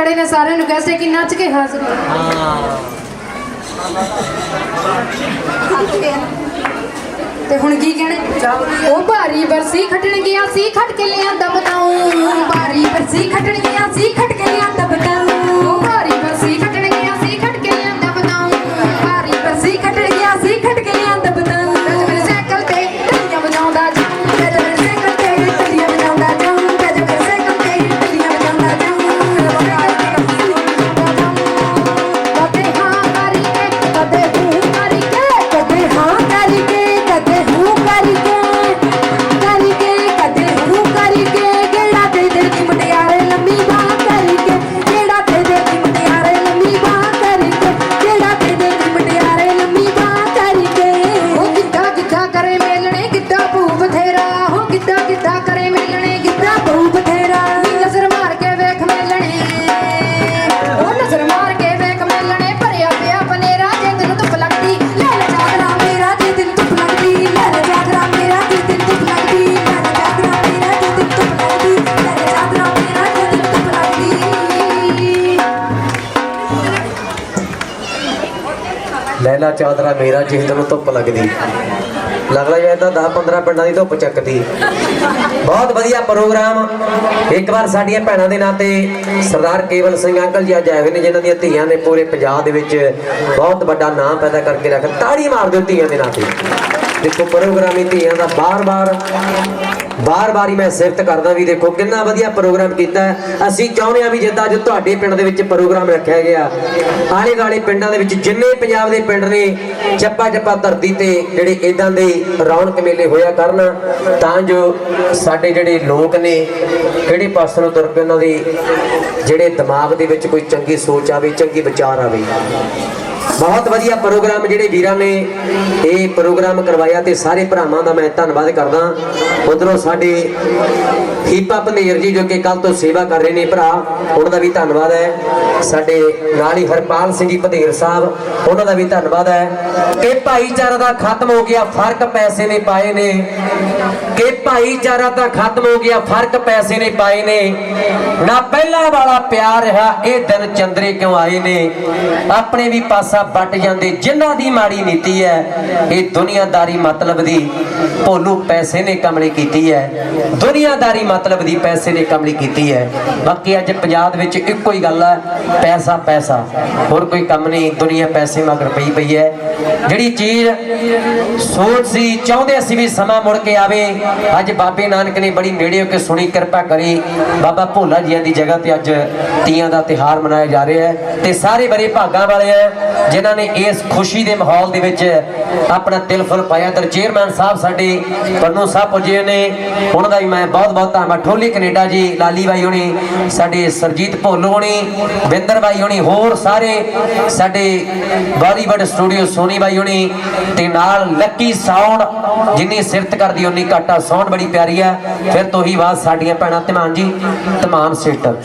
ਖੜੇ ਨੇ ਸਾਰਿਆਂ ਨੂੰ ਕਹਸੇ ਕਿ ਨੱਚ ਕੇ ਹਾਜ਼ਰ ਤੇ ਹੁਣ ਕੀ ਕਹਿਣੇ? ਉਹ ਭਾਰੀ ਬਰਸੀ ਖੱਟਣ ਗਿਆ, ਸੀ ਖਟ ਕੇ ਲਿਆਂਦਾ ਬਤਾਉਂ ਭਾਰੀ ਬਰਸੀ ਖੱਟਣ ਗਿਆ, ਸੀ ਖੱਟ ਕੇ ਲਿਆਂਦਾ ਬਤਾਉਂ ਚਾਦਰਾ ਮੇਰਾ, ਜਿਸ ਦਿਨ ਧੁੱਪ ਲੱਗਦੀ। ਲੱਗਦਾ ਜਿਵੇਂ ਤਾਂ 10 15 ਪਿੰਡਾਂ ਦੀ ਧੁੱਪ ਚੱਕਦੀ। ਬਹੁਤ ਵਧੀਆ ਪ੍ਰੋਗਰਾਮ। ਇੱਕ ਵਾਰ ਸਾਡੀਆਂ ਭੈਣਾਂ ਦੇ ਨਾਂ ਤੇ ਸਰਦਾਰ ਕੇਵਲ ਸਿੰਘ ਅੰਕਲ ਜੀ ਅੱਜ ਆਏ ਹੋਏ ਨੇ, ਜਿਨ੍ਹਾਂ ਦੀਆਂ ਧੀਆਂ ਨੇ ਪੂਰੇ ਪੰਜਾਬ ਦੇ ਵਿੱਚ ਬਹੁਤ ਵੱਡਾ ਨਾਮ ਪੈਦਾ ਕਰਕੇ ਰੱਖ ਤਾੜੀ ਮਾਰ ਦਿਓ ਧੀਆਂ ਦੇ ਨਾਂ ਤੇ। ਦੇਖੋ ਪ੍ਰੋਗਰਾਮੀ ਧੀਆਂ ਦਾ ਬਾਰ-ਬਾਰ ਬਾਰ-ਬਾਰ ਹੀ ਮੈਂ ਸਿਫਤ ਕਰਦਾ ਵੀ ਦੇਖੋ ਕਿੰਨਾ ਵਧੀਆ ਪ੍ਰੋਗਰਾਮ ਕੀਤਾ ਅਸੀਂ ਚਾਹੁੰਦੇ ਹਾਂ ਵੀ ਜਿੱਦਾਂ ਅੱਜ ਤੁਹਾਡੇ ਪਿੰਡ ਦੇ ਵਿੱਚ ਪ੍ਰੋਗਰਾਮ ਰੱਖਿਆ ਗਿਆ। ਆਲੇ ਦੁਆਲੇ ਪਿੰਡਾਂ ਦੇ ਵਿੱਚ ਜਿੰਨੇ ਪੰਜਾਬ ਦੇ ਪਿੰਡ ਨੇ ਚੱਪਾ ਚੱਪਾ ਧਰਤੀ ਤੇ ਜਿਹੜੇ ਇਦਾਂ ਦੇ ਰੌਣਕ ਮੇਲੇ ਹੋਇਆ ਕਰਨ, ਤਾਂ ਜੋ ਸਾਡੇ ਜਿਹੜੇ ਲੋਕ ਨੇ, ਕਿਹੜੇ ਪਾਸੇ ਨੂੰ ਤੁਰ ਕੇ ਉਹਨਾਂ ਦੇ ਜਿਹੜੇ ਦਿਮਾਗ ਦੇ ਵਿੱਚ ਕੋਈ ਚੰਗੀ ਸੋਚ ਆਵੇ, ਚੰਗੀ ਵਿਚਾਰ ਆਵੇ। ਬਹੁਤ ਵਧੀਆ ਪ੍ਰੋਗਰਾਮ ਜਿਹੜੇ ਵੀਰਾਂ ਨੇ ਇਹ ਪ੍ਰੋਗਰਾਮ ਕਰਵਾਇਆ ਤੇ ਸਾਰੇ ਭਰਾਵਾਂ ਦਾ ਮੈਂ ਧੰਨਵਾਦ ਕਰਦਾ। ਉਧਰੋਂ ਸਾਡੇ ਹੀਪਾ ਪੰਦੇਰ ਜੀ ਜੋ ਕਿ ਕੱਲ ਤੋਂ ਸੇਵਾ ਕਰ ਰਹੇ ਨੇ ਭਰਾ, ਉਹਨਾਂ ਦਾ ਵੀ ਧੰਨਵਾਦ ਹੈ। ਸਾਡੇ ਨਾਲ ਹੀ ਹਰਪਾਲ ਸਿੰਘ ਜੀ ਪੰਦੇਰ ਸਾਹਿਬ, ਉਹਨਾਂ ਦਾ ਵੀ ਧੰਨਵਾਦ ਹੈ। ਕਿ ਭਾਈਚਾਰਾ ਦਾ ਖਤਮ ਹੋ ਗਿਆ, ਫ਼ਰਕ ਪੈਸੇ ਨੇ ਪਾਏ ਨੇ। ਕਿ ਭਾਈਚਾਰਾ ਤਾਂ ਖਤਮ ਹੋ ਗਿਆ, ਫ਼ਰਕ ਪੈਸੇ ਨੇ ਪਾਏ ਨੇ। ਨਾ ਪਹਿਲਾਂ ਵਾਲਾ ਪਿਆਰ ਰਿਹਾ ਇਹ ਦਿਨ ਚੰਦਰੇ ਕਿਉਂ ਆਏ ਨੇ? ਆਪਣੇ ਵੀ ਪਾਸਾ ਵੱਟ ਜਾਂਦੇ, ਜਿਨ੍ਹਾਂ ਦੀ ਮਾੜੀ ਨੀਤੀ ਹੈ, ਇਹ ਦੁਨੀਆਦਾਰੀ ਮਤਲਬ ਦੀ ਭੋਲੂ ਪੈਸੇ ਨੇ ਕਮਲੀ ਕੀਤੀ ਹੈ। ਦੁਨੀਆਦਾਰੀ ਮਤਲਬ ਦੀ ਪੈਸੇ ਨੇ ਕਮਲੀ ਕੀਤੀ ਹੈ। ਬਾਕੀ ਅੱਜ ਪੰਜਾਬ ਵਿੱਚ ਇੱਕੋ ਹੀ ਗੱਲ ਹੈ ਪੈਸਾ ਪੈਸਾ। ਹੋਰ ਕੋਈ ਕੰਮ ਨਹੀਂ, ਦੁਨੀਆ ਪੈਸੇ ਮਗਰ ਪਈ ਪਈ ਹੈ। ਜਿਹੜੀ ਚੀਜ਼ ਸੋਚ ਸੀ, ਚਾਹੁੰਦੇ ਸੀ ਵੀ ਸਮਾਂ ਮੁੜ ਕੇ ਆਵੇ, ਅੱਜ ਬਾਬੇ ਨਾਨਕ ਨੇ ਬੜੀ ਨੇੜੇ ਹੋ ਕੇ ਸੁਣੀ, ਕਿਰਪਾ ਕਰੀ, ਬਾਬਾ ਭੋਲਾ ਜੀਆਂ ਦੀ ਜਗ੍ਹਾ ਤੇ ਅੱਜ ਤੀਆਂ ਦਾ ਤਿਹਾਰ ਮਨਾਇਆ ਜਾ ਰਿਹਾ ਹੈ ਤੇ ਸਾਰੇ ਬੜੇ ਭਾਗਾਂ ਵਾਲੇ ਹੈ। ਜਿਨ੍ਹਾਂ ਨੇ ਇਸ ਖੁਸ਼ੀ ਦੇ ਮਾਹੌਲ ਦੇ ਵਿੱਚ ਆਪਣਾ ਤਿਲ ਫੁੱਲ ਪਾਇਆ। ਤੇ ਚੇਅਰਮੈਨ ਸਾਹਿਬ ਸਾਡੇ ਪੰਨੂ ਸਾਹਿਬ ਪੁੱਜੇ ਨੇ। ਉਹਨਾਂ ਦਾ ਵੀ ਮੈਂ ਬਹੁਤ ਬਹੁਤ ਧੰਨਵਾਦ। ਠੋਲੀ ਕੈਨੇਡਾ ਜੀ, ਲਾਲੀ ਬਾਈ ਹੋਣੀ, ਸਾਡੇ ਸਰਜੀਤ ਭੋਲ ਹੋਣੀ, ਬਿੰਦਰ ਬਾਈ ਹੋਣੀ, ਹੋਰ ਸਾਰੇ ਸਾਡੇ ਬਾਲੀਵੁੱਡ ਸਟੂਡੀਓ ਸੋਨੀ ਬਾਈ ਹੋਣੀ ਤੇ ਨਾਲ ਲੱਕੀ ਸਾਊਂਡ ਜਿੰਨੀ ਸਿਫਤ ਕਰਦੀ ਉਨੀ ਘਾਟਾ ਸਾਊਂਡ ਬੜੀ ਪਿਆਰੀ ਆ। ਫਿਰ ਤੋਂ ਹੀ ਬਾਅਦ ਸਾਡੀਆਂ ਭੈਣਾਂ ਧਮਾਨ ਜੀ, ਧਮਾਨ ਸੇਟਰ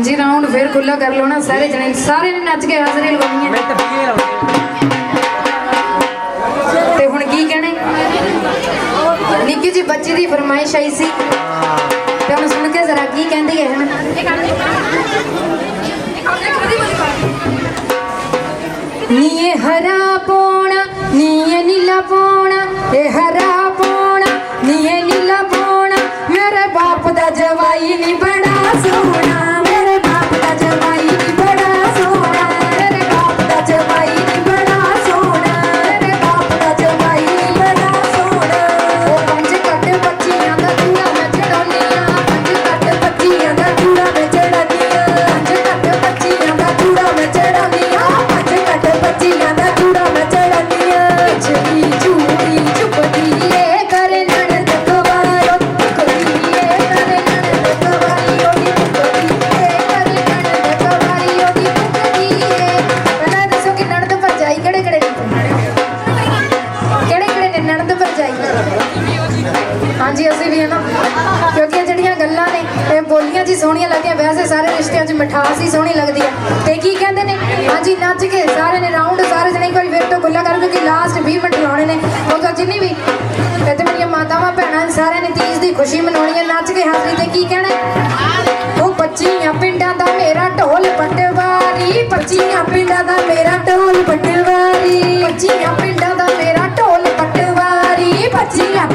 ਹਾਂਜੀ ਰਾਉਂਡ ਫੇਰ ਖੁੱਲਾ ਕਰ ਲਓ ਨਾ ਸਾਰੇ ਜਣੇ ਸਾਰੇ ਨੇ ਨੱਚ ਕੇ ਹਾਜ਼ਰੀ ਲਗਾਉਣੀ ਹੈ। ਤੇ ਹੁਣ ਕੀ ਕਹਿਣਾ ਨਿੱਕੀ ਜੀ ਬੱਚੀ ਦੀ ਫਰਮਾਇਸ਼ ਆਈ ਸੀ। ਤੇ ਉਹਨੂੰ ਸੁਣ ਕੇ ਜ਼ਰਾ ਕੀ ਕਹਿੰਦੀ ਹੈ ਹਣ? ਨੀਏ ਹਰਾ ਪੋਣਾ ਨੀਏ ਨੀਲਾ ਪੋਣਾ ਇਹ ਖੁਸ਼ੀ ਮਨਾਉਣੀ ਹੈ ਨੱਚ ਕੇ ਹਾਜ਼ਰੀ ਤੇ ਕੀ ਕਹਿਣਾ ਉਹ ਪੱਚੀਆਂ ਪਿੰਡਾਂ ਦਾ ਮੇਰਾ ਢੋਲ ਪਟਵਾਰੀ ਪੱਚੀਆਂ ਪਿੰਡਾਂ ਦਾ ਮੇਰਾ ਢੋਲ ਪਟਵਾਰੀ ਪੱਚੀਆਂ ਪਿੰਡਾਂ ਦਾ ਮੇਰਾ ਢੋਲ ਪਟਵਾਰੀ ਪੱਚੀਆਂ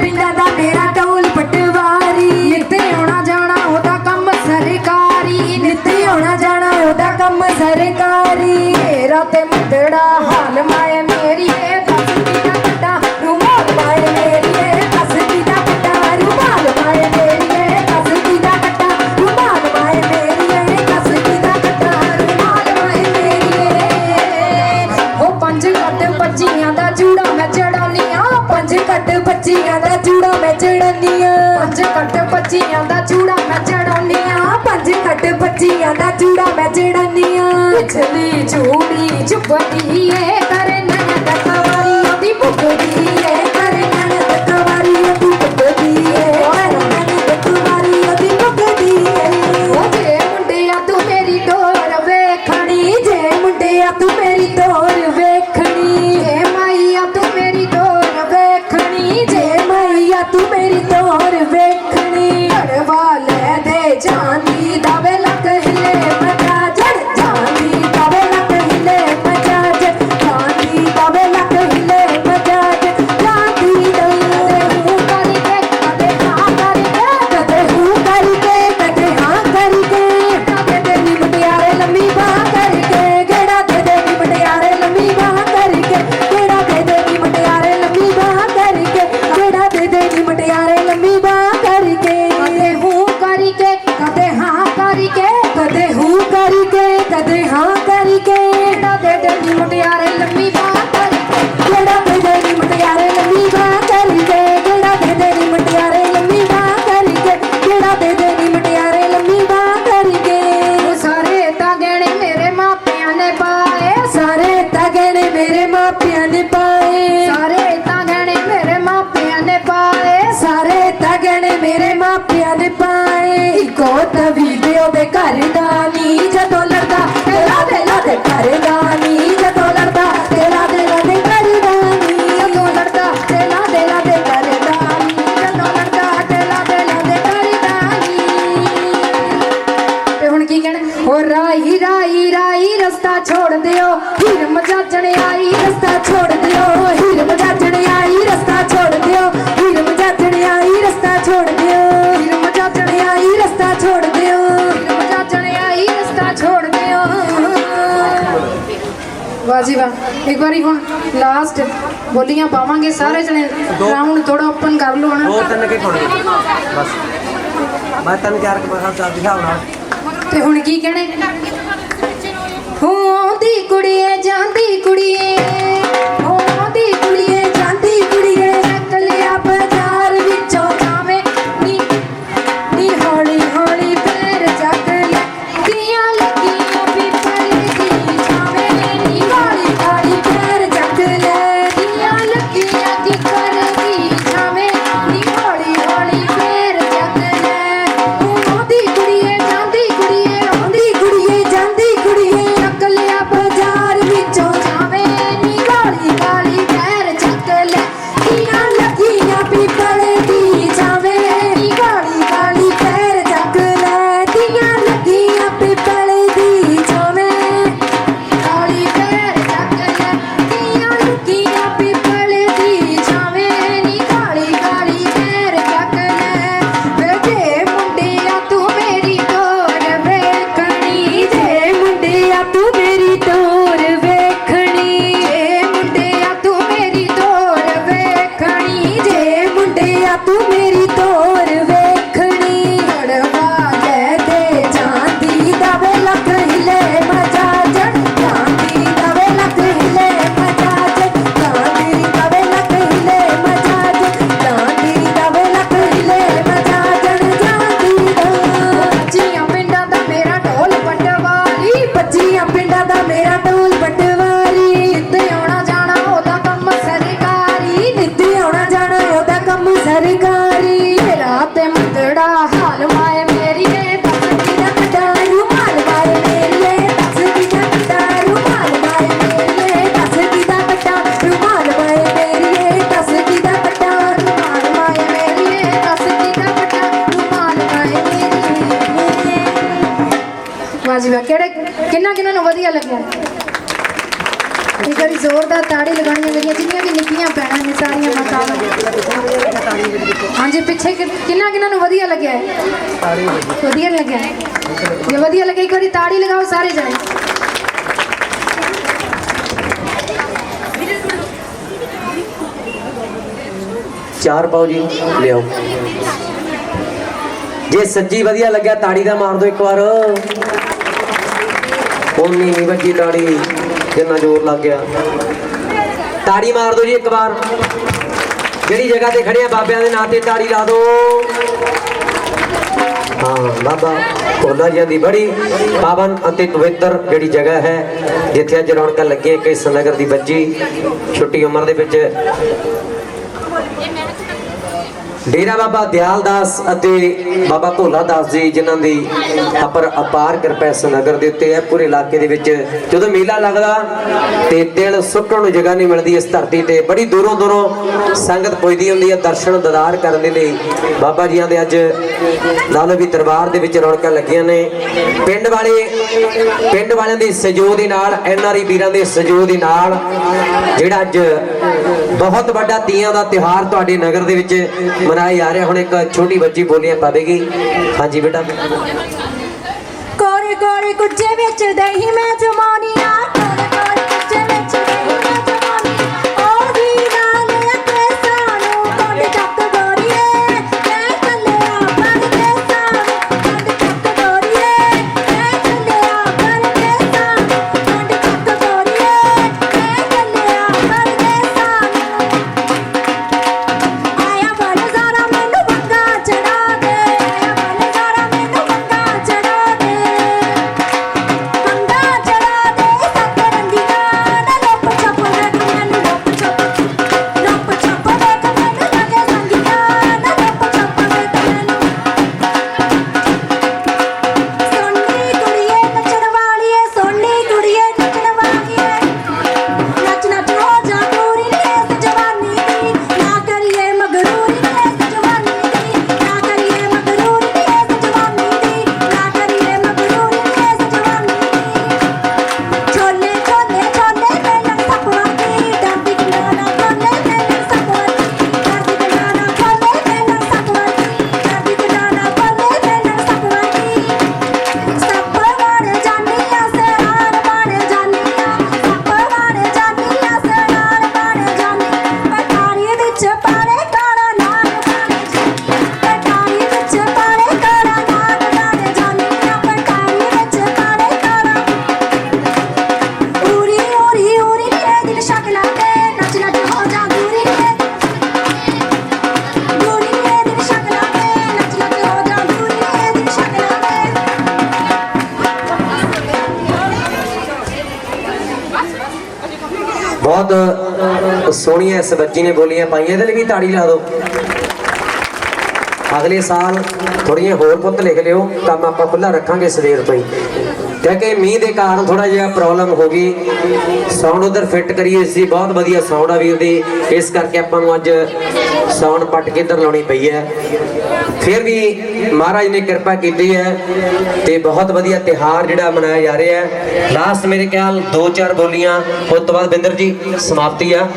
ਬੱਚੀਆਂ ਦਾ ਚੂੜਾ ਮੈਂ ਚੜਾਉਣੀ ਆ ਪੰਜ ਖੱਟ ਬੱਚੀਆਂ ਦਾ ਚੂੜਾ ਮੈਂ ਚੜਾਉਣੀ ਆ ਪਿਛਲੀ ਚੂੜੀ ਚੁੱਪਣੀ ਏ ਕਰਨ ਹੁਣ ਲਾਸਟ ਬੋਲੀਆਂ ਪਾਵਾਂਗੇ ਸਾਰੇ ਜਣੇ ਰਾਉਂਡ ਥੋੜਾ ਓਪਨ ਕਰ ਲਓ ਹਣਾ ਦੋ ਤਿੰਨ ਕੇ ਕੋਣ ਬਸ। ਮੈਂ ਤਨ ਕਿਹਾਰ ਕੇ ਬਖਾ ਚਾਹ ਦਿਖਾਉਣਾ ਤੇ ਹੁਣ ਕੀ ਕਹਿਣੇ? ਹੋਂਦੀ ਕੁੜੀਏ ਜਾਂਦੀ ਕੁੜੀਏ। ਕਿੰਨਾ ਕਿੰਨਾ ਨੂੰ ਵਧੀਆ ਲੱਗਿਆ? ਵਧੀਆ ਲੱਗਿਆ? ਜੇ ਵਧੀਆ ਲੱਗਿਆ ਇੱਕ ਵਾਰੀ ਤਾੜੀ ਲਗਾਓ ਸਾਰੇ ਜਣੇ। ਚਾਰ ਪਾਓ ਜੀ ਲਿਆਓ। ਜੇ ਸੱਜੀ ਵਧੀਆ ਲੱਗਿਆ ਤਾੜੀ ਦਾ ਮਾਰ ਦਿਓ ਇੱਕ ਵਾਰ। ਉਨੀ ਨਹੀਂ ਵੱਜੀ ਤਾੜੀ ਜਿੰਨਾ ਜ਼ੋਰ ਲੱਗ ਗਿਆ। ਤਾੜੀ ਮਾਰ ਦਿਓ ਜੀ ਇੱਕ ਵਾਰ। ਜਿਹੜੀ ਜਗ੍ਹਾ ਤੇ ਖੜੇ ਆ, ਬਾਬਿਆਂ ਦੇ ਨਾਂ ਤੇ ਤਾੜੀ ਲਾ ਦਿਓ ਹਾਂ, ਬਾਬਾ ਭੋਲਾ ਜੀ ਦੀ ਬੜੀ ਪਾਵਨ ਅਤੇ ਪਵਿੱਤਰ ਜਿਹੜੀ ਜਗ੍ਹਾ ਹੈ, ਜਿੱਥੇ ਅੱਜ ਰੌਣਕਾਂ ਲੱਗੀਆਂ ਕਿਸ ਨਗਰ ਦੀ ਬੱਜੀ ਛੋਟੀ ਉਮਰ ਦੇ ਵਿੱਚ ਡੇਰਾ ਬਾਬਾ ਦਿਆਲ ਦਾਸ ਅਤੇ ਬਾਬਾ ਭੋਲਾ ਦਾਸ ਜੀ, ਜਿਨ੍ਹਾਂ ਦੀ ਅਪਰ ਅਪਾਰ ਕਿਰਪਾ ਇਸ ਨਗਰ ਦੇ ਉੱਤੇ ਹੈ, ਪੂਰੇ ਇਲਾਕੇ ਦੇ ਵਿੱਚ ਜਦੋਂ ਮੇਲਾ ਲੱਗਦਾ ਤੇ ਦਿਲ ਸੁੱਟਣ ਨੂੰ ਜਗ੍ਹਾ ਨਹੀਂ ਮਿਲਦੀ ਇਸ ਧਰਤੀ ਤੇ। ਬੜੀ ਦੂਰੋਂ ਦੂਰੋਂ ਸੰਗਤ ਪੁੱਜਦੀ ਹੁੰਦੀ ਹੈ, ਦਰਸ਼ਨ ਦਦਾਰ ਕਰਨ ਦੇ ਲਈ। ਬਾਬਾ ਜੀਆਂ ਦੇ ਅੱਜ ਲਾਲੋ ਵੀ ਦਰਬਾਰ ਦੇ ਵਿੱਚ ਰੌਣਕਾਂ ਲੱਗੀਆਂ ਨੇ। ਪਿੰਡ ਵਾਲੇ, ਪਿੰਡ ਵਾਲਿਆਂ ਦੇ ਸਹਿਯੋਗ ਦੇ ਨਾਲ, ਐਨ ਆਰ ਐਨਆਰਈ ਵੀਰਾਂ ਦੇ ਸਹਿਯੋਗ ਦੇ ਨਾਲ, ਜਿਹੜਾ ਅੱਜ ਬਹੁਤ ਵੱਡਾ ਤੀਆਂ ਦਾ ਤਿਉਹਾਰ ਤੁਹਾਡੇ ਨਗਰ ਦੇ ਵਿੱਚ ਮਨਾਇਆ ਜਾ ਰਿਹਾ। ਹੁਣ ਇੱਕ ਛੋਟੀ ਬੱਚੀ ਬੋਲੀਆਂ ਪਾਵੇਗੀ ਹਾਂਜੀ ਬੇਟਾ। ਕੋਰੇ ਕੋਰੇ ਕੁੱਜੇ ਵਿੱਚ ਦਹੀਂ ਮੈਂ ਜਮਾਨੀਆਂ ਸੋਹਣੀਆਂ ਇਸ ਨੇ ਬੋਲੀਆਂ ਪਾਈਆਂ, ਇਹਦੇ ਲਈ ਵੀ ਤਾੜੀ ਲਾ ਦਿਓ। ਅਗਲੇ ਸਾਲ ਥੋੜੀਆਂ ਹੋਰ ਪੁੱਤ ਲਿਖ ਲਿਓ, ਕੰਮ ਆਪਾਂ ਖੁੱਲਾ ਰੱਖਾਂਗੇ ਸਵੇਰ ਤੋਂ ਹੀ। ਕਿਉਂਕਿ ਮੀਂਹ ਦੇ ਕਾਰਨ ਥੋੜਾ ਜਿਹਾ ਪ੍ਰੋਬਲਮ ਹੋ ਗਈ। ਸਾਊਂਡ ਉਧਰ ਫਿੱਟ ਕਰੀਏ ਸੀ ਬਹੁਤ ਵਧੀਆ ਸਾਊਂਡ ਆ ਵੀਰ ਦੀ। ਇਸ ਕਰਕੇ ਆਪਾਂ ਨੂੰ ਅੱਜ ਸਾਉਣ ਪੱਟ ਕੇ ਕਿੱਧਰ ਲਾਉਣੀ ਪਈ ਹੈ। ਫਿਰ ਵੀ ਮਹਾਰਾਜ ਨੇ ਕਿਰਪਾ ਕੀਤੀ ਹੈ ਤੇ ਬਹੁਤ ਵਧੀਆ ਤਿਹਾਰ ਜਿਹੜਾ ਮਨਾਇਆ ਜਾ ਰਿਹਾ ਹੈ। ਲਾਸਟ ਮੇਰੇ ਖਿਆਲ 2-4 ਬੋਲੀਆਂ, ਉਸ ਤੋਂ ਬਾਅਦ ਬਿੰਦਰ ਜੀ, ਸਮਾਪਤੀ ਆ।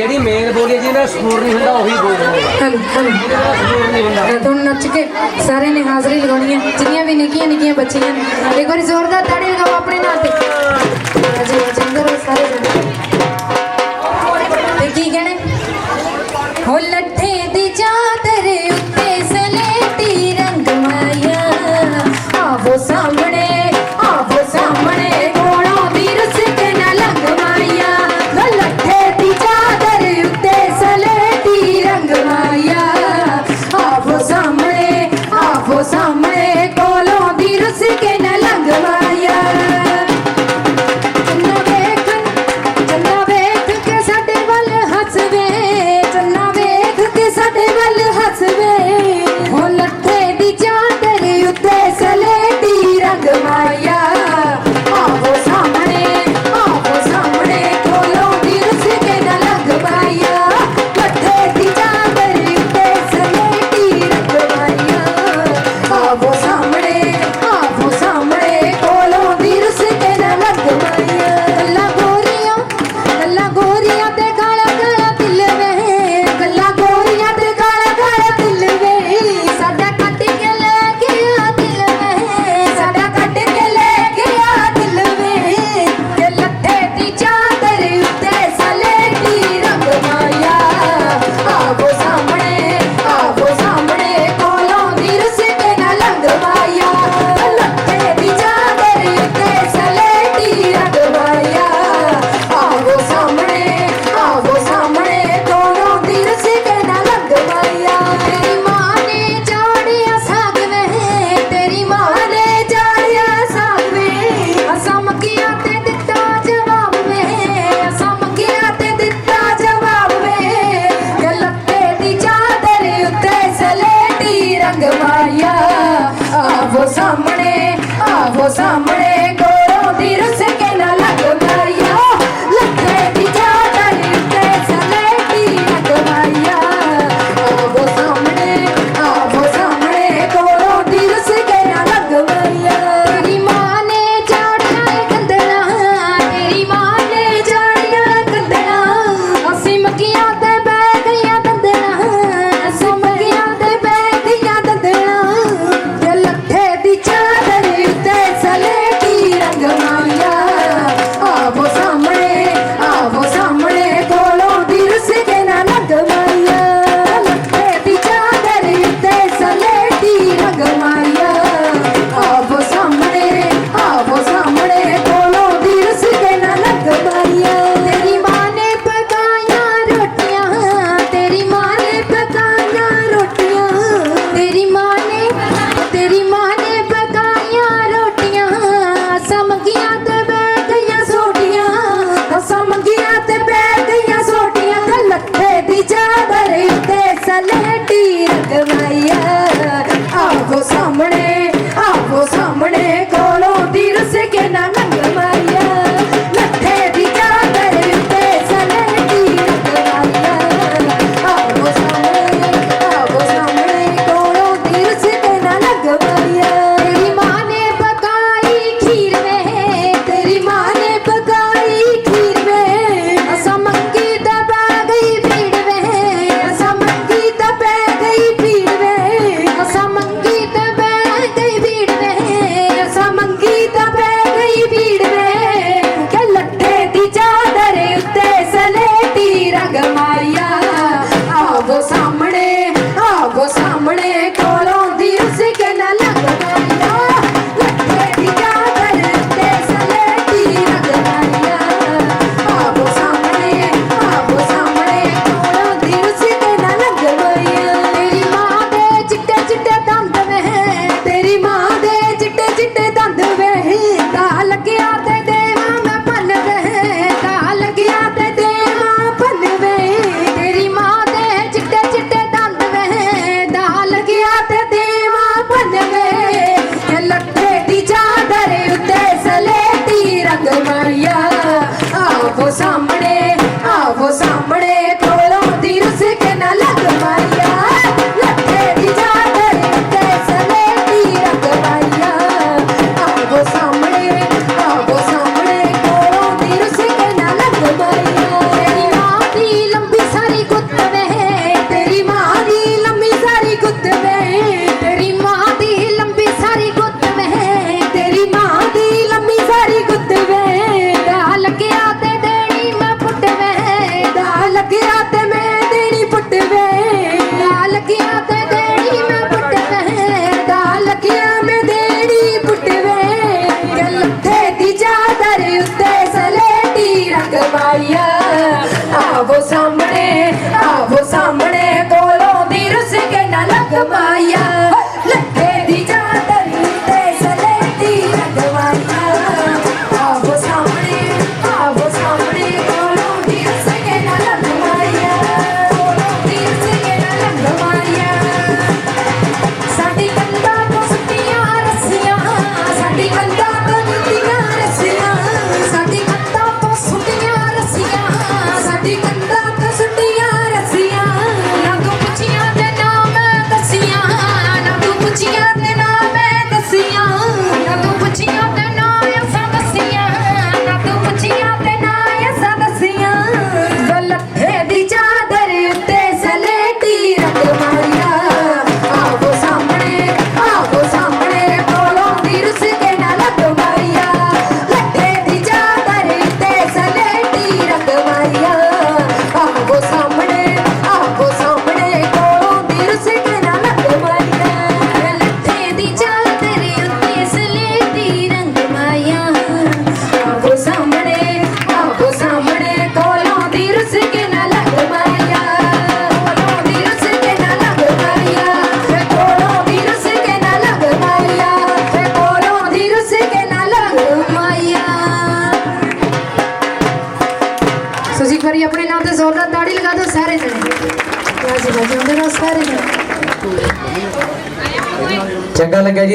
ਜਿਹੜੀ ਮੇਨ ਬੋਲੀ ਜਿਹਦਾ ਸਕੂਰ ਨਹੀਂ ਹੁੰਦਾ, ਉਹੀ ਬੋਲ ਹਲੋ ਹਲੋ ਨੱਚ ਕੇ ਸਾਰੇ ਨੇ ਹਾਜ਼ਰੀ ਲਗਾਉਣੀ ਹੈ। ਜਿੰਨੀਆਂ ਵੀ ਨਿੱਕੀਆਂ ਨਿੱਕੀਆਂ ਬੱਚੀਆਂ ਨੇ। ਇੱਕ ਵਾਰੀ ਜ਼ੋਰਦਾਰ ਤਾੜੀ ਲਗਾਓ ਆਪਣੇ ਨਾਂ ਤੇ। ਆਜੋ ਚੰਦਰ ਸਾਰੇ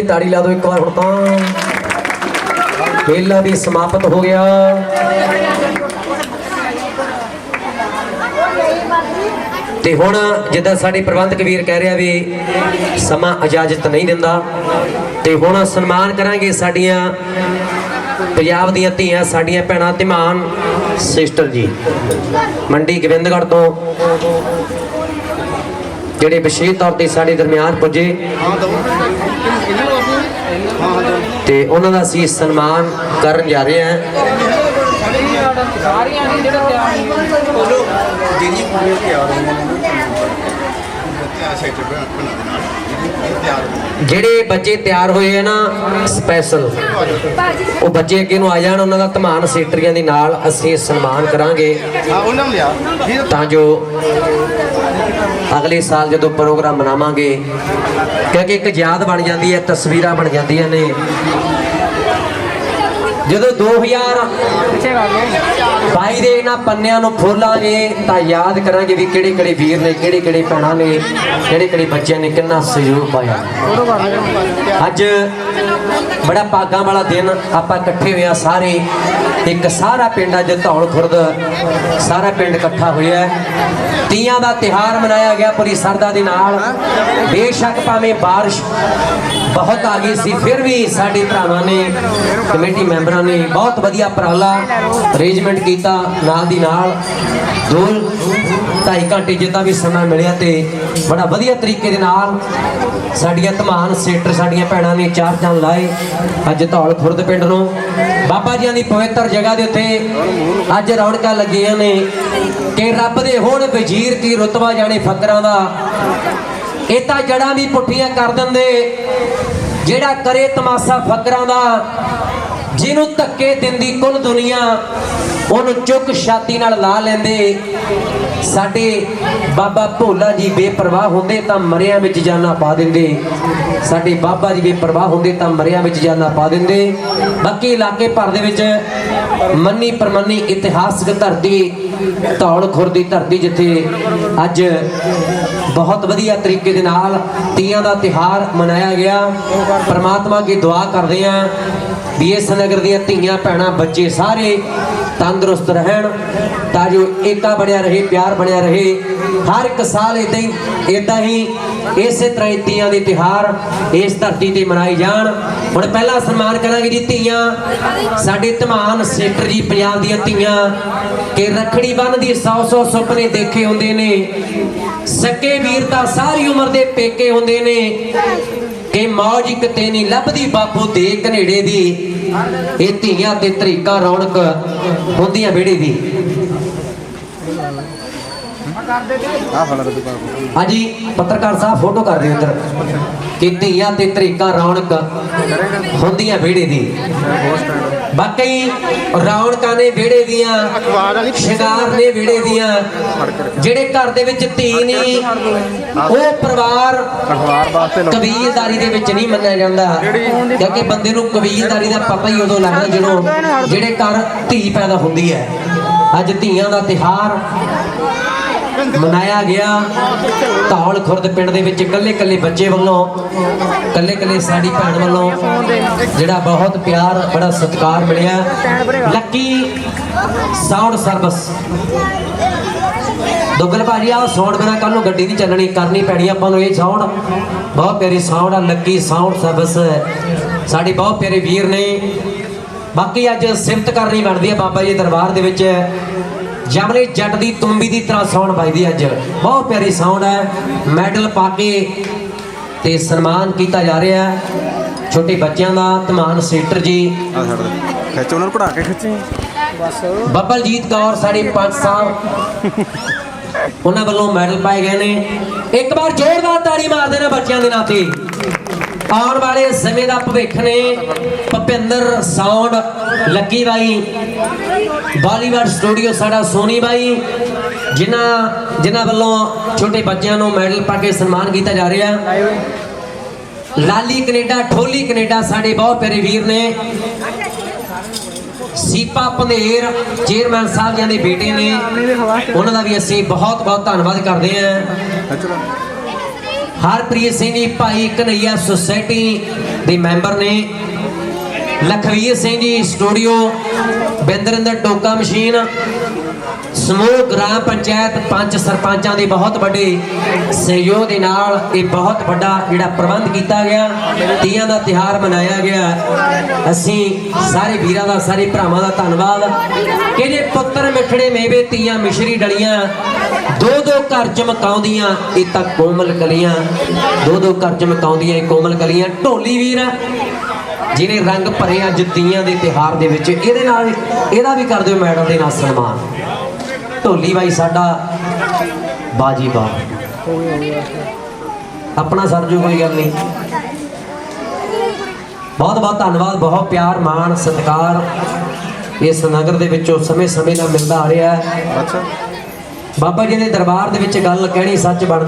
ਤਾੜੀ ਲਾ ਦਿਓ ਇੱਕ ਵਾਰ ਹੁਣ ਤਾਂ। ਮੇਲਾ ਵੀ ਸਮਾਪਤ ਹੋ ਗਿਆ। ਤੇ ਹੁਣ ਜਿੱਦਾਂ ਸਾਡੇ ਪ੍ਰਬੰਧਕ ਵੀਰ ਕਹਿ ਰਿਹਾ ਵੀ ਸਮਾਂ ਇਜਾਜ਼ਤ ਨਹੀਂ ਦਿੰਦਾ, ਤੇ ਹੁਣ ਸਨਮਾਨ ਕਰਾਂਗੇ ਸਾਡੀਆਂ ਪੰਜਾਬ ਦੀਆਂ ਧੀਆਂ, ਸਾਡੀਆਂ ਭੈਣਾਂ ਧਿਮਾਨ ਸਿਸਟਰ ਜੀ। ਮੰਡੀ ਗੋਬਿੰਦਗੜ੍ਹ ਤੋਂ ਜਿਹੜੇ ਵਿਸ਼ੇਸ਼ ਤੌਰ ਤੇ ਸਾਡੇ ਦਰਮਿਆਨ ਪੁੱਜੇ। ਤੇ ਉਹਨਾਂ ਦਾ ਅਸੀਂ ਸਨਮਾਨ ਕਰਨ ਜਾ ਰਹੇ ਹਾਂ। ਜਿਹੜੀ ਪੂਰੀ ਤਿਆਰ ਹੋਈਆਂ ਨੇ। ਤਿਆਰ ਸੈਟ ਬਣਾ ਦੇ ਨਾਲ ਇਹ ਤਿਆਰ ਹੋ ਜਿਹੜੇ ਬੱਚੇ ਤਿਆਰ ਹੋਏ ਆ ਨਾ ਸਪੈਸ਼ਲ ਉਹ ਬੱਚੇ ਅੱਗੇ ਨੂੰ ਆ ਜਾਣ ਉਹਨਾਂ ਦਾ ਧਮਾਨ ਸੇਟਰੀਆਂ ਦੇ ਨਾਲ ਅਸੀਂ ਸਨਮਾਨ ਕਰਾਂਗੇ। ਤਾਂ ਜੋ ਅਗਲੇ ਸਾਲ ਜਦੋਂ ਪ੍ਰੋਗਰਾਮ ਮਨਾਵਾਂਗੇ ਕਿਉਂਕਿ ਇੱਕ ਯਾਦ ਬਣ ਜਾਂਦੀ ਹੈ ਤਸਵੀਰਾਂ ਬਣ ਜਾਂਦੀਆਂ ਨੇ। ਜਦੋਂ 2022 ਦੇ ਇਹਨਾਂ ਪੰਨਿਆਂ ਨੂੰ ਫੋਲਾਂਗੇ ਤਾਂ ਯਾਦ ਕਰਾਂਗੇ ਵੀ ਕਿਹੜੇ ਕਿਹੜੇ ਵੀਰ ਨੇ ਕਿਹੜੇ ਕਿਹੜੇ ਭੈਣਾਂ ਨੇ ਕਿਹੜੇ ਕਿਹੜੇ ਬੱਚਿਆਂ ਨੇ ਕਿੰਨਾ ਸਹਿਯੋਗ ਪਾਇਆ। ਅੱਜ ਬੜਾ ਪਾਗਾਂ ਵਾਲਾ ਦਿਨ ਆਪਾਂ ਇਕੱਠੇ ਹੋਇਆ ਸਾਰੇ। ਇੱਕ ਸਾਰਾ ਪਿੰਡ ਅੱਜ ਧੌਲ ਖੁਰਦ ਸਾਰਾ ਪਿੰਡ ਇਕੱਠਾ ਹੋਇਆ ਤੀਆਂ ਦਾ ਤਿਹਾਰ ਮਨਾਇਆ ਗਿਆ ਪੂਰੀ ਸਰਦਾ ਦੇ ਨਾਲ। ਬੇਸ਼ੱਕ ਭਾਵੇਂ بارش ਬਹੁਤ ਆ ਗਈ ਸੀ, ਫਿਰ ਵੀ ਸਾਡੇ ਭਰਾਵਾਂ ਨੇ, ਕਮੇਟੀ ਮੈਂਬਰਾਂ ਨੇ ਬਹੁਤ ਵਧੀਆ ਉਪਰਾਲਾ ਅਰੇਂਜਮੈਂਟ ਕੀਤਾ ਨਾਲ ਦੀ ਨਾਲ। ਦੋਲ ਢਾਈ ਘੰਟੇ ਜਿੰਨਾ ਵੀ ਸਮਾਂ ਮਿਲਿਆ ਤੇ ਬੜਾ ਵਧੀਆ ਤਰੀਕੇ ਦੇ ਨਾਲ ਸਾਡੀਆਂ ਧਮਾਨ ਸੇਟਰ ਸਾਡੀਆਂ ਭੈਣਾਂ ਨੇ ਚਾਰ ਚੰਨ ਲਾਏ। ਅੱਜ ਧੌਲ ਫੁਰਦ ਪਿੰਡ ਨੂੰ। ਬਾਬਾ ਜੀਆਂ ਦੀ ਪਵਿੱਤਰ ਜਗ੍ਹਾ ਦੇ ਉੱਤੇ ਅੱਜ ਰੌਣਕਾਂ ਲੱਗੀਆਂ ਨੇ ਕਿ ਰੱਬ ਦੇ ਹੋਣ ਵਜ਼ੀਰ ਕੀ ਰਤਬਾ ਜਾਣੇ ਫਕਰਾਂ ਦਾ। ਇਹ ਤਾਂ ਜੜਾਂ ਵੀ ਪੁੱਠੀਆਂ ਕਰ ਦਿੰਦੇ। ਜਿਹੜਾ ਕਰੇ ਤਮਾਸ਼ਾ ਫਕਰਾਂ ਦਾ, ਜਿਹਨੂੰ ਧੱਕੇ ਦਿੰਦੀ ਕੁੱਲ ਦੁਨੀਆ। ਉਹਨੂੰ ਚੁੱਕ ਛਾਤੀ ਨਾਲ ਲਾ ਲੈਂਦੇ। ਸਾਡੇ ਬਾਬਾ ਭੋਲਾ ਜੀ ਬੇਪਰਵਾਹ ਹੁੰਦੇ ਤਾਂ ਮਰਿਆਂ ਵਿੱਚ ਜਾਨਾ ਪਾ ਦਿੰਦੇ। ਸਾਡੇ ਬਾਬਾ ਜੀ ਬੇਪਰਵਾਹ ਹੁੰਦੇ ਤਾਂ ਮਰਿਆਂ ਵਿੱਚ ਜਾਨਾ ਪਾ ਦਿੰਦੇ। ਬਾਕੀ ਇਲਾਕੇ ਭਰ ਦੇ ਵਿੱਚ ਮੰਨੀ ਪਰਮੰਨੀ ਇਤਿਹਾਸਕ ਧਰਤੀ ਧੌਲ ਖੁਰ ਦੀ ਧਰਤੀ ਜਿੱਥੇ ਅੱਜ ਬਹੁਤ ਵਧੀਆ ਤਰੀਕੇ ਦੇ ਨਾਲ ਤੀਆਂ ਦਾ ਤਿਹਾਰ ਮਨਾਇਆ ਗਿਆ। ਪਰਮਾਤਮਾ ਕੀ ਦੁਆ ਕਰਦੇ ਆਂ ਵੀ ਇਸ ਨਗਰ ਦੀਆਂ ਧੀਆਂ, ਭੈਣਾਂ, ਬੱਚੇ ਸਾਰੇ ਤੰਦਰੁਸਤ ਰਹਿਣ, ਤਾਂ ਜੋ ਏਕਾ ਬਣਿਆ ਰਹੇ, ਪਿਆਰ ਬਣਿਆ ਰਹੇ। ਹਰ ਇੱਕ ਸਾਲ ਇਦਾਂ ਹੀ ਇਦਾਂ ਹੀ ਇਸੇ ਤਰ੍ਹਾਂ ਹੀ ਤੀਆਂ ਦੇ ਤਿਹਾਰ ਇਸ ਧਰਤੀ ਤੇ ਮਨਾਏ ਜਾਣ। ਹੁਣ ਪਹਿਲਾ ਸਨਮਾਨ ਕਰਾਂਗੇ ਜੀ ਧੀਆਂ। ਸਾਡੇ ਧਮਾਨ ਸੇਟਰ ਜੀ ਪੰਜਾਬ ਦੀਆਂ ਧੀਆਂ। ਕਿ ਰਖੜੀ ਬੰਨ੍ਹਦੀ 100 100 ਸੁਪਨੇ ਦੇਖੇ ਹੁੰਦੇ ਨੇ। ਸੱਕੇ ਵੀਰ ਤਾਂ ਸਾਰੀ ਉਮਰ ਦੇ ਪੇਕੇ ਹੁੰਦੇ ਨੇ। ਕਿ ਮੌਜ ਕਿਤੇ ਨਹੀਂ ਲੱਭਦੀ ਬਾਪੂ ਦੇ ਕਨੇੜੇ ਦੀ। ਇਹ ਧੀਆਂ ਤੇ ਤਰੀਕਾ ਰੌਣਕ ਹੁੰਦੀਆਂ ਵਿਹੜੇ ਦੀ। ਹਾਂਜੀ, ਪੱਤਰਕਾਰ ਸਾਹਿਬ ਫੋਟੋ ਕਰ ਦਿਓ ਇੱਧਰ। ਕਿ ਧੀਆਂ ਤੇ ਤਰੀਕਾ ਰੌਣਕ ਹੁੰਦੀਆਂ ਵਿਹੜੇ ਦੀ। ਬਾਕੀ ਰੌਣਕਾਂ ਨੇ ਵਿਹੜੇ ਦੀਆਂ ਅਖਬਾਰ ਵਾਲੀ ਸ਼ਿੰਗਾਰ ਨੇ ਵਿਹੜੇ ਦੀਆਂ। ਜਿਹੜੇ ਘਰ ਦੇ ਵਿੱਚ ਧੀ ਨਹੀਂ ਉਹ ਪਰਿਵਾਰ ਅਖਬਾਰ ਵਾਸਤੇ ਕਬੀਲਦਾਰੀ ਦੇ ਵਿੱਚ ਨਹੀਂ ਮੰਨਿਆ ਜਾਂਦਾ। ਕਿਉਂਕਿ ਬੰਦੇ ਨੂੰ ਕਬੀਲਦਾਰੀ ਦਾ ਪਤਾ ਹੀ ਉਦੋਂ ਲੱਗਦਾ ਜਦੋਂ ਜਿਹੜੇ ਘਰ ਧੀ ਪੈਦਾ ਹੁੰਦੀ ਹੈ। ਅੱਜ ਧੀਆਂ ਦਾ ਤਿਹਾਰ ਮਨਾਇਆ ਗਿਆ। ਧੌਲ ਖੁਰਦ ਪਿੰਡ ਦੇ ਵਿੱਚ ਇਕੱਲੇ ਇਕੱਲੇ ਬੱਚੇ ਵੱਲੋਂ ਇਕੱਲੇ ਇਕੱਲੇ ਸਾਡੀ ਭੈਣ ਵੱਲੋਂ ਜਿਹੜਾ ਬਹੁਤ ਪਿਆਰ, ਬੜਾ ਸਤਿਕਾਰ ਮਿਲਿਆ। Lucky sound service. ਦੁੱਗਲ ਭਾਜੀ ਆ ਸਾਊਂਡ ਬਿਨਾ ਕੱਲ ਨੂੰ ਗੱਡੀ ਨਹੀਂ ਚੱਲਣੀ, ਕਰਨੀ ਪੈਣੀ ਆਪਾਂ ਨੂੰ ਇਹ ਸਾਊਂਡ। ਬਹੁਤ ਪਿਆਰੀ ਸਾਊਂਡ ਆ, ਲੱਕੀ ਸਾਊਂਡ ਸਰਵਿਸ। ਸਾਡੇ ਬਹੁਤ ਪਿਆਰੇ ਵੀਰ ਨੇ ਬਾਕੀ ਅੱਜ ਸਿਫਤ ਕਰਨੀ ਬਣਦੀ ਹੈ ਬਾਬਾ ਜੀ ਦੇ ਦਰਬਾਰ ਦੇ ਵਿੱਚ। ਜਮਲੇ ਜੱਟ ਦੀ ਤੁੰਬੀ ਦੀ ਤਰ੍ਹਾਂ ਸਾਊਂਡ ਵੱਜਦੀ ਅੱਜ। ਬਹੁਤ ਪਿਆਰੀ ਸਾਊਂਡ ਹੈ। ਮੈਡਲ ਪਾ ਕੇ ਤੇ ਸਨਮਾਨ ਕੀਤਾ ਜਾ ਰਿਹਾ ਹੈ। ਛੋਟੇ ਬੱਚਿਆਂ ਦਾ ਧਮਾਨ ਸੇਟਰ ਜੀ। ਖਿੱਚ ਉਹਨਾਂ ਨੂੰ ਕਢਾ ਕੇ ਖਿੱਚੀ। ਬੱਬਲਜੀਤ ਕੌਰ ਸਾਡੇ ਪੰਜ ਸਾਹਿਬ। ਉਹਨਾਂ ਵੱਲੋਂ ਮੈਡਲ ਪਾਏ ਗਏ ਨੇ। ਇੱਕ ਵਾਰ ਜ਼ੋਰਦਾਰ ਤਾੜੀ ਮਾਰ ਦੇਣਾ ਬੱਚਿਆਂ ਦੇ ਨਾਂ ਤੇ ਆਉਣ ਵਾਲੇ ਸਮੇਂ ਦਾ ਭਵਿੱਖ ਨੇ। ਭਪਿੰਦਰ ਸਾਊਂਡ ਲੱਕੀ ਬਾਈ। ਬਾਲੀਵੁੱਡ ਸਟੂਡੀਓ ਸਾਡਾ ਸੋਨੀ ਬਾਈ, ਜਿਨ੍ਹਾਂ ਜਿਨ੍ਹਾਂ ਵੱਲੋਂ ਛੋਟੇ ਬੱਚਿਆਂ ਨੂੰ ਮੈਡਲ ਪਾ ਕੇ ਸਨਮਾਨ ਕੀਤਾ ਜਾ ਰਿਹਾ। ਲਾਲੀ ਕੈਨੇਡਾ, ਠੋਲੀ ਕੈਨੇਡਾ ਸਾਡੇ ਬਹੁਤ ਪਿਆਰੇ ਵੀਰ ਨੇ। ਸੀਪਾ ਪੰਧੇਰ, ਚੇਅਰਮੈਨ ਸਾਹਿਬ ਜੀ ਦੇ ਬੇਟੇ ਨੇ। ਉਹਨਾਂ ਦਾ ਵੀ ਅਸੀਂ ਬਹੁਤ ਬਹੁਤ ਧੰਨਵਾਦ ਕਰਦੇ ਹਾਂ। ਹਰਪ੍ਰੀਤ ਸਿੰਘ ਜੀ, ਭਾਈ ਕਨਈਆ ਸੁਸਾਇਟੀ ਦੇ ਮੈਂਬਰ ਨੇ, ਲਖਵੀਰ ਸਿੰਘ ਜੀ ਸਟੂਡੀਓ ਬਿੰਦਰਿੰਦਰ ਟੋਕਾ ਮਸ਼ੀਨ ਸਮੂਹ ਗ੍ਰਾਮ ਪੰਚਾਇਤ ਪੰਜ ਸਰਪੰਚਾਂ ਦੇ ਬਹੁਤ ਵੱਡੇ ਸਹਿਯੋਗ ਦੇ ਨਾਲ ਇਹ ਬਹੁਤ ਵੱਡਾ ਜਿਹੜਾ ਪ੍ਰਬੰਧ ਕੀਤਾ ਗਿਆ। ਤੀਆਂ ਦਾ ਤਿਹਾਰ ਮਨਾਇਆ ਗਿਆ। ਅਸੀਂ ਸਾਰੇ ਵੀਰਾਂ ਦਾ, ਸਾਰੇ ਭਰਾਵਾਂ ਦਾ ਧੰਨਵਾਦ। ਕਿ ਜੇ ਪੁੱਤਰ ਮਿੱਠੜੇ ਮੇਵੇ, ਤੀਆਂ ਮਿਸ਼ਰੀ ਡਲੀਆਂ ਦੋ ਦੋ ਘਰ ਚਮਕਾਉਂਦੀਆਂ, ਇਹ ਤਾਂ ਕੋਮਲ ਕਲੀਆਂ। ਦੋ ਦੋ ਘਰ ਚਮਕਾਉਂਦੀਆਂ, ਇਹ ਕੋਮਲ ਕਲੀਆਂ। ਢੋਲੀ ਵੀਰ, ਜਿਹਨੇ ਰੰਗ ਭਰੇ ਅੱਜ ਤੀਆਂ ਦੇ ਤਿਹਾਰ ਦੇ ਵਿੱਚ, ਇਹਦੇ ਨਾਲ, ਇਹਦਾ ਵੀ ਕਰ ਦਿਓ ਮੈਡਮ ਦੇ ਨਾਲ ਸਨਮਾਨ। ਢੋਲੀ ਬਾਈ ਸਾਡਾ ਬਾਜੀ ਬਾ ਆਪਣਾ ਸਰਜੂ ਕੋਈ ਗੱਲ ਨਹੀਂ। ਬਹੁਤ ਬਹੁਤ ਧੰਨਵਾਦ ਬਹੁਤ ਪਿਆਰ ਮਾਣ ਸਤਿਕਾਰ ਇਸ ਨਗਰ ਦੇ ਵਿੱਚੋਂ ਸਮੇਂ ਸਮੇਂ ਨਾਲ ਮਿਲਦਾ ਆ ਰਿਹਾ ਹੈ। ਬਾਬਾ ਜੀ ਦੇ ਦਰਬਾਰ ਦੇ ਵਿੱਚ ਗੱਲ ਕਹਿਣੀ ਸੱਚ ਬਣ